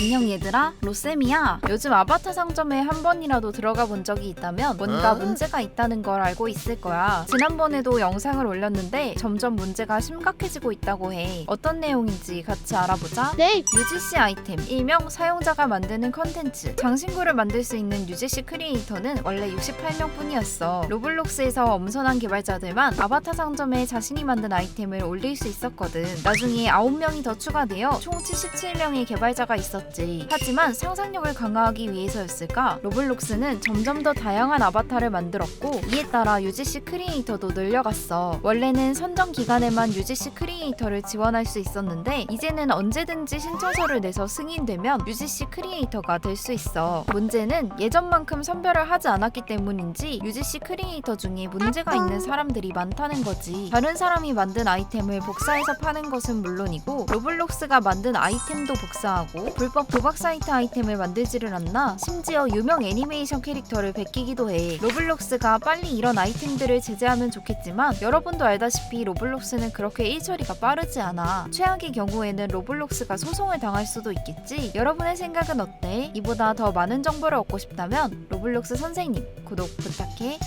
안녕 얘들아. 로쌤이야. 요즘 아바타 상점에 한 번이라도 들어가 본 적이 있다면 뭔가 어? 문제가 있다는 걸 알고 있을 거야. 지난번에도 영상을 올렸는데 점점 문제가 심각해지고 있다고 해. 어떤 내용인지 같이 알아보자. 네, UGC 아이템. 일명 사용자가 만드는 컨텐츠. 장신구를 만들 수 있는 UGC 크리에이터는 원래 68명 뿐이었어. 로블록스에서 엄선한 개발자들만 아바타 상점에 자신이 만든 아이템을 올릴 수 있었거든. 나중에 9명이 더 추가되어 총 77명의 개발자가 있었 지 하지만 상상력을 강화하기 위해서였을까 로블록스는 점점 더 다양한 아바타를 만들었고 이에 따라 UGC 크리에이터도 늘려갔어 원래는 선정 기간에만 UGC 크리에이터를 지원할 수 있었는데 이제는 언제든지 신청서를 내서 승인되면 UGC 크리에이터가 될 수 있어. 문제는 예전만큼 선별을 하지 않았기 때문인지 UGC 크리에이터 중에 문제가 있는 사람들이 많다는 거지. 다른 사람이 만든 아이템을 복사해서 파는 것은 물론이고 로블록스가 만든 아이템도 복사하고 불법 도박 사이트 아이템을 만들지를 않나 심지어 유명 애니메이션 캐릭터를 베끼기도 해. 로블록스가 빨리 이런 아이템들을 제재하면 좋겠지만 여러분도 알다시피 로블록스는 그렇게 일처리가 빠르지 않아. 최악의 경우에는 로블록스가 소송을 당할 수도 있겠지. 여러분의 생각은 어때? 이보다 더 많은 정보를 얻고 싶다면 로블록스 선생님 구독 부탁해.